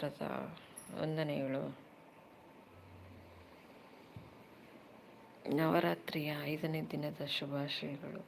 ಶುಕ್ರವಾರದ ವಂದನೆಗಳು. ನವರಾತ್ರಿಯ ಐದನೇ ದಿನದ ಶುಭಾಶಯಗಳು.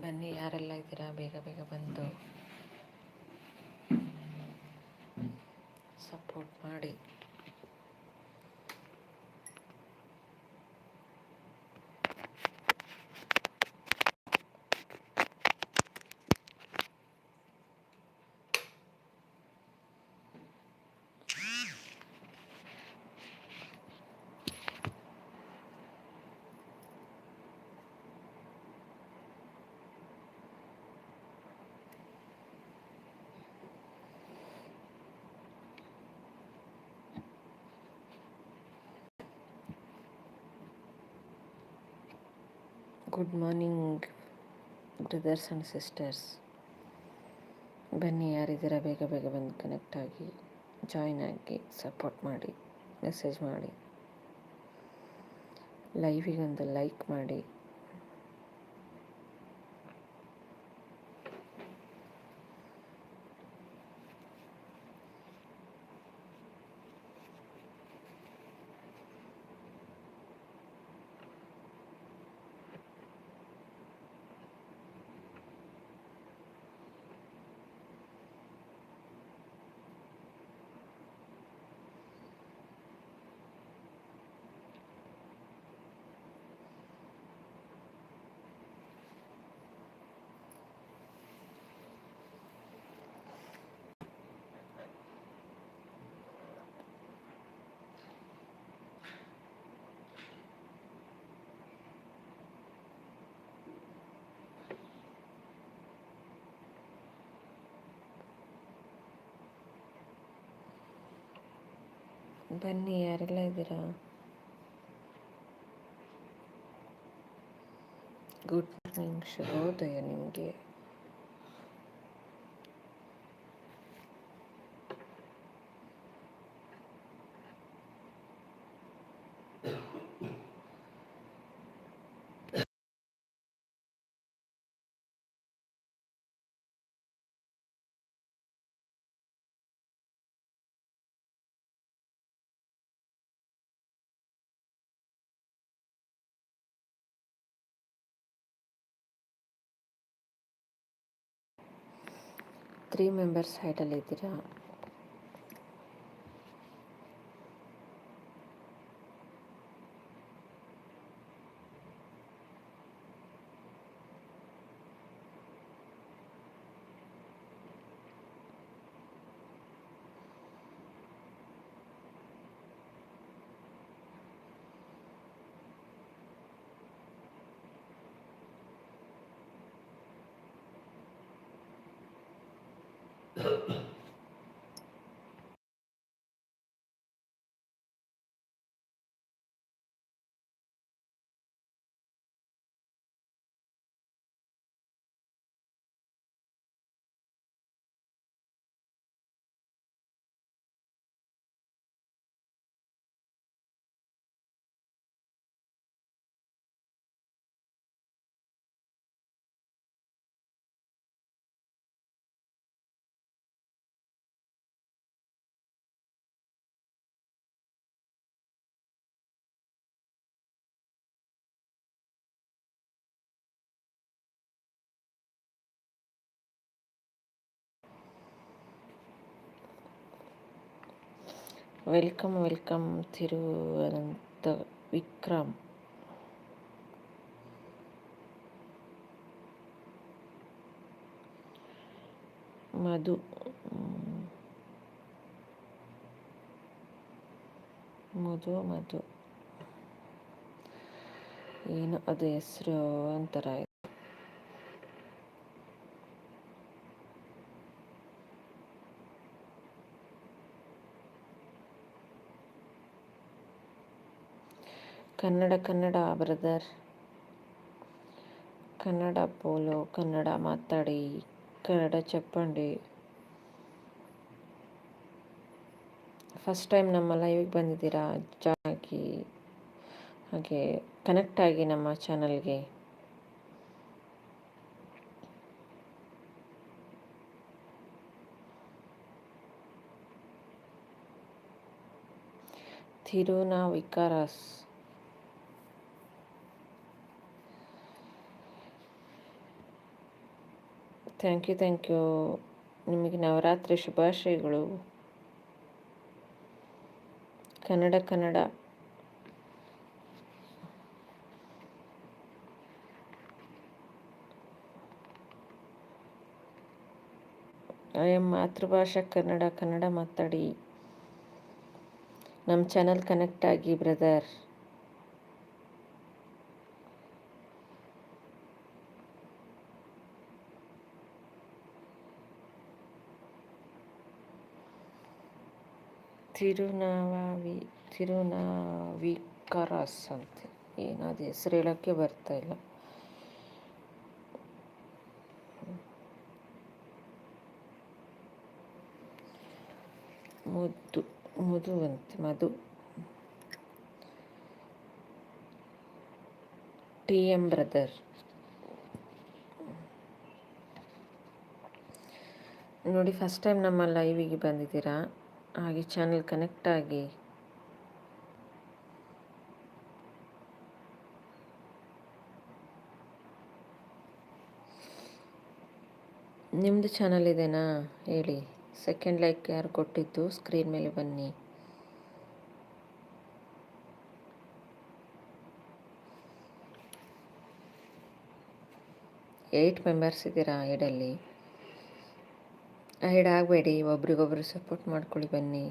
ಬನ್ನಿ ಯಾರೆಲ್ಲ ಇದ್ದೀರಾ? ಬೇಗ ಬೇಗ ಬಂದು ಸಪೋರ್ಟ್ ಮಾಡಿ. Good morning brothers and sisters ಬನ್ನಿ ಯಾರಿದ್ದೀರಾ, ಬೇಗ ಬೇಗ ಬಂದು ಕನೆಕ್ಟ್ ಆಗಿ ಜಾಯ್ನ್ ಆಗಿ ಸಪೋರ್ಟ್ ಮಾಡಿ ಮೆಸೇಜ್ ಮಾಡಿ. ಲೈವಿಗೊಂದು ಲೈಕ್ ಮಾಡಿ. ಬನ್ನಿ ಯಾರೆಲ್ಲ ಇದ್ದೀರಾ? ಗುಡ್ ಮಾರ್ನಿಂಗ್ ಶುಭೋದಯ ನಿಮಗೆ. ತ್ರೀ ಮೆಂಬರ್ಸ್ ಹೈಟಲ್ಲಿ ಇದ್ದೀರಾ ವೆಲ್ಕಮ್ ವೆಲ್ಕಮ್ ತಿರುವನಂತ ವಿಕ್ರಮ್ ಮಧು ಮಧು ಮಧು ಏನು ಅದು ಹೆಸರು ಒಂಥರ ಕನ್ನಡ ಕನ್ನಡ ಬ್ರದರ್. ಕನ್ನಡ ಪೋಲೋ, ಕನ್ನಡ ಮಾತಾಡಿ, ಕನ್ನಡ ಚಪ್ಪಂಡಿ ಫಸ್ಟ್ ಟೈಮ್ ನಮ್ಮ ಲೈವಿಗೆ ಬಂದಿದ್ದೀರಾ? ಜಾಗಿ. ಹಾಗೆ ಕನೆಕ್ಟ್ ಆಗಿ ನಮ್ಮ ಚಾನಲ್ಗೆ Thirunavukkarasu. Thank you thank you. ನಿಮಗೆ ನವರಾತ್ರಿ ಶುಭಾಶಯಗಳು. ಕನ್ನಡ ಕನ್ನಡ. ಐ ಎಂ ಮಾತೃಭಾಷಾ ಕನ್ನಡ ಕನ್ನಡ ಮಾತಾಡಿ. ನಮ್ಮ ಚಾನಲ್ ಕನೆಕ್ಟ್ ಆಗಿ ಬ್ರದರ್ ತಿರುನಾವಿ ತಿರುನಾವಿಕರಸ್ ಅಂತ ಏನಾದ ಹೆಸರು ಹೇಳೋಕ್ಕೆ ಬರ್ತಾ ಇಲ್ಲ. ಮುದ್ದು ಮುದು ಅಂತ, ಮಧು. T M brother. ನೋಡಿ ಫಸ್ಟ್ ಟೈಮ್ ನಮ್ಮ ಲೈವಿಗೆ ಬಂದಿದ್ದೀರಾ? ಹಾಗೆ ಚಾನಲ್ ಕನೆಕ್ಟ್ ಆಗಿ. ನಿಮ್ಮದು ಚಾನಲ್ ಇದೆನಾ? ಹೇಳಿ. ಸೆಕೆಂಡ್ ಲೈಕ್ ಯಾರು ಕೊಟ್ಟಿದ್ದು? ಸ್ಕ್ರೀನ್ ಮೇಲೆ ಬನ್ನಿ. ಏಯ್ಟ್ ಮೆಂಬರ್ಸ್ ಇದ್ದೀರಾ ಐಡಲ್ಲಿ ಐಡ್ ಆಗಬೇಡಿ ಒಬ್ರಿಗೊಬ್ರು ಸಪೋರ್ಟ್ ಮಾಡ್ಕೊಳ್ಳಿ ಬನ್ನಿ.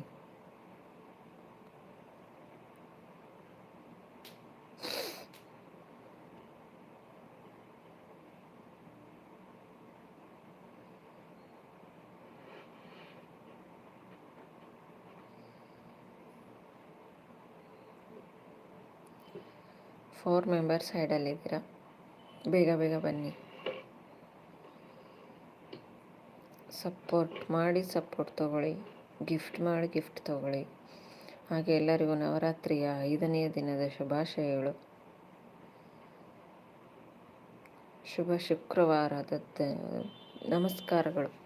ಫೋರ್ ಮೆಂಬರ್ಸ್ ಸೈಡಲ್ಲಿದ್ದೀರಾ ಬೇಗ ಬೇಗ ಬನ್ನಿ. ಸಪೋರ್ಟ್ ಮಾಡಿ ಸಪೋರ್ಟ್ ತೊಗೊಳ್ಳಿ, ಗಿಫ್ಟ್ ಮಾಡಿ ಗಿಫ್ಟ್ ತೊಗೊಳ್ಳಿ. ಹಾಗೆ ಎಲ್ಲರಿಗೂ ನವರಾತ್ರಿಯ ಐದನೆಯ ದಿನದ ಶುಭಾಶಯಗಳು ಶುಭ ಶುಕ್ರವಾರದ ನಮಸ್ಕಾರಗಳು.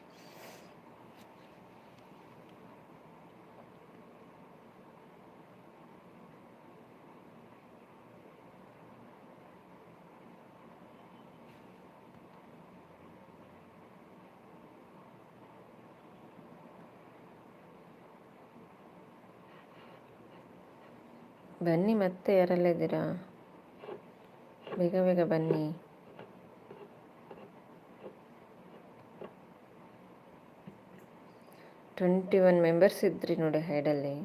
ಬನ್ನಿ ಮತ್ತೆ ಯಾರಲ್ಲಿದ್ದೀರಾ? ಬೇಗ ಬೇಗ ಬನ್ನಿ. ಟ್ವೆಂಟಿ ಒನ್ ಮೆಂಬರ್ಸ್ ಇದ್ರಿ ನೋಡಿ ಹೈಡಲ್ಲಿ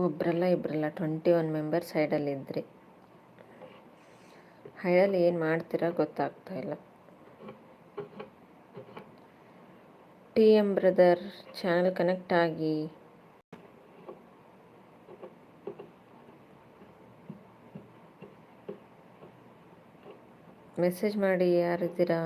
ಒಬ್ರಲ್ಲ ಇಬ್ಬರಲ್ಲ ಟ್ವೆಂಟಿ ಒನ್ ಮೆಂಬರ್ಸ್ ಹೈಡಲ್ಲಿ ಇದ್ರಿ. ಹೈಡಲ್ಲಿ ಏನು ಮಾಡ್ತೀರಾ ಗೊತ್ತಾಗ್ತಾ ಇಲ್ಲ. T M brother channel connect ಆಗಿ. ಮೆಸೇಜ್ ಮಾಡಿ ಯಾರಿದ್ದೀರಾ?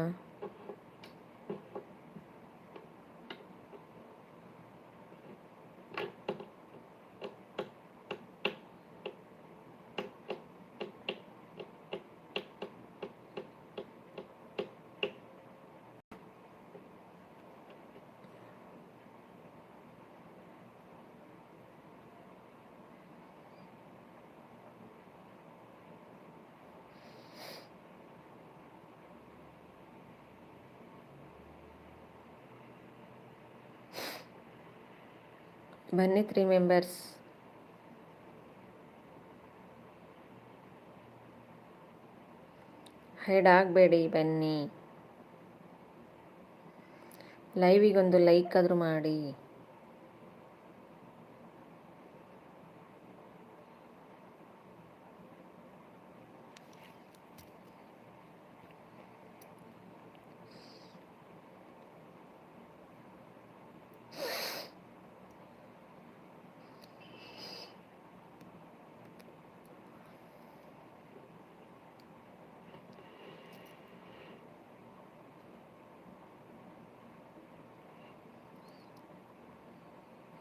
ಬನ್ನಿ ತ್ರೀ ಮೆಂಬರ್ಸ್ ಹೈಡ್ ಆಗಬೇಡಿ ಬನ್ನಿ. ಲೈವಿಗೊಂದು ಲೈಕ್ ಆದರೂ ಮಾಡಿ.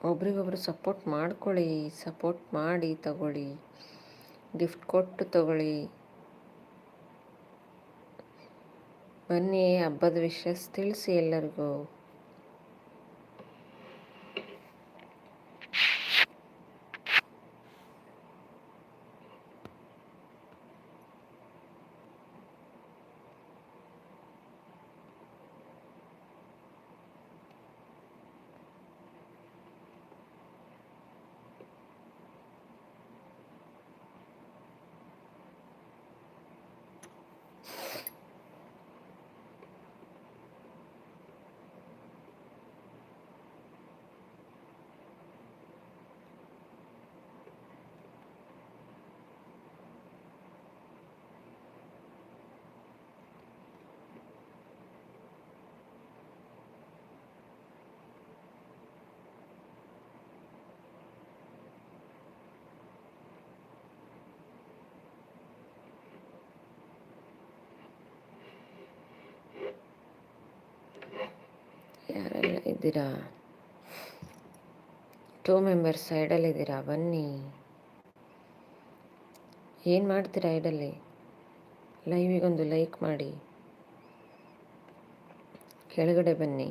ಒಬ್ರಿಗೊಬ್ರು ಸಪೋರ್ಟ್ ಮಾಡ್ಕೊಳ್ಳಿ ಸಪೋರ್ಟ್ ಮಾಡಿ ತಗೊಳ್ಳಿ ಗಿಫ್ಟ್ ಕೊಟ್ಟು ತಗೊಳ್ಳಿ. ಬನ್ನಿ ಹಬ್ಬದ ವಿಷಯ ತಿಳಿಸಿ ಎಲ್ಲರಿಗೂ ಯಾರೆಲ್ಲ ಇದ್ದೀರಾ? ಟೂ ಮೆಂಬರ್ಸ್ ಸೈಡಲ್ಲಿದ್ದೀರಾ ಬನ್ನಿ. ಏನು ಮಾಡ್ತೀರಾ ಐಡಲ್ಲಿ ಲೈವಿಗೊಂದು ಲೈಕ್ ಮಾಡಿ. ಕೆಳಗಡೆ ಬನ್ನಿ.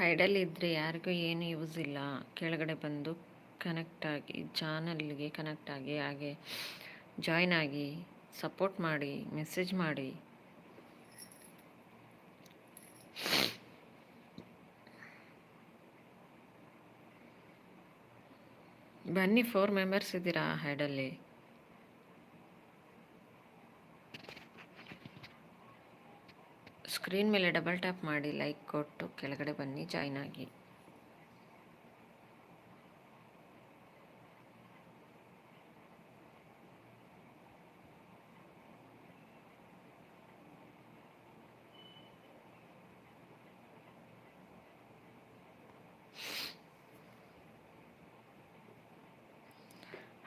ಹೈಡಲ್ಲಿ ಇದ್ದರೆ ಯಾರಿಗೂ ಏನು ಯೂಸ್ ಇಲ್ಲ. ಕೆಳಗಡೆ ಬಂದು ಕನೆಕ್ಟ್ ಆಗಿ, ಚಾನಲ್ಗೆ ಕನೆಕ್ಟ್ ಆಗಿ, ಹಾಗೆ ಜಾಯ್ನ್ ಆಗಿ ಸಪೋರ್ಟ್ ಮಾಡಿ ಮೆಸೇಜ್ ಮಾಡಿ. ಬನ್ನಿ ಫೋರ್ ಮೆಂಬರ್ಸ್ ಇದ್ದೀರಾ ಹೈಡಲ್ಲಿ? ಸ್ಕ್ರೀನ್ ಮೇಲೆ ಡಬಲ್ ಟ್ಯಾಪ್ ಮಾಡಿ ಲೈಕ್ ಕೊಟ್ಟು ಕೆಳಗಡೆ ಬನ್ನಿ, ಜಾಯ್ನ್ ಆಗಿ.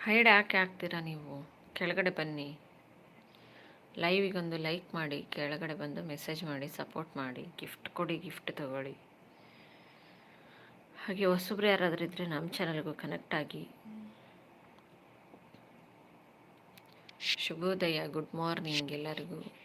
ಹೈಡ್ ಯಾಕೆ ಹಾಕ್ತೀರಾ ನೀವು? ಕೆಳಗಡೆ ಬನ್ನಿ. ಲೈವಿಗೊಂದು ಲೈಕ್ ಮಾಡಿ, ಕೆಳಗಡೆ ಬಂದು ಮೆಸೇಜ್ ಮಾಡಿ, ಸಪೋರ್ಟ್ ಮಾಡಿ, ಗಿಫ್ಟ್ ಕೊಡಿ, ಗಿಫ್ಟ್ ತಗೊಳ್ಳಿ. ಹಾಗೆ ಹೊಸಬ್ರು ಯಾರಾದರೂ ಇದ್ದರೆ ನಮ್ಮ ಚಾನಲ್ಗೂ ಕನೆಕ್ಟ್ ಆಗಿ. ಶುಭೋದಯ, ಗುಡ್ ಮಾರ್ನಿಂಗ್ ಎಲ್ಲರಿಗೂ.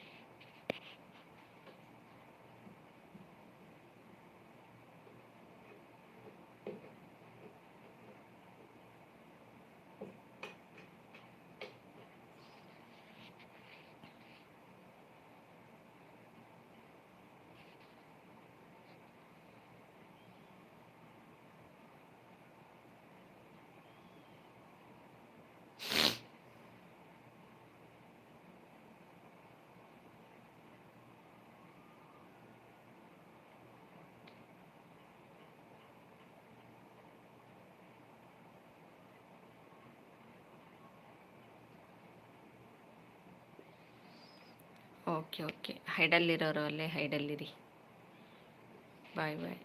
Okay okay. ಹೈಡಲ್ಲಿರೋರು ಅಲ್ಲೇ ಹೈಡಲ್ಲಿರಿ ಬಾಯ್ ಬಾಯ್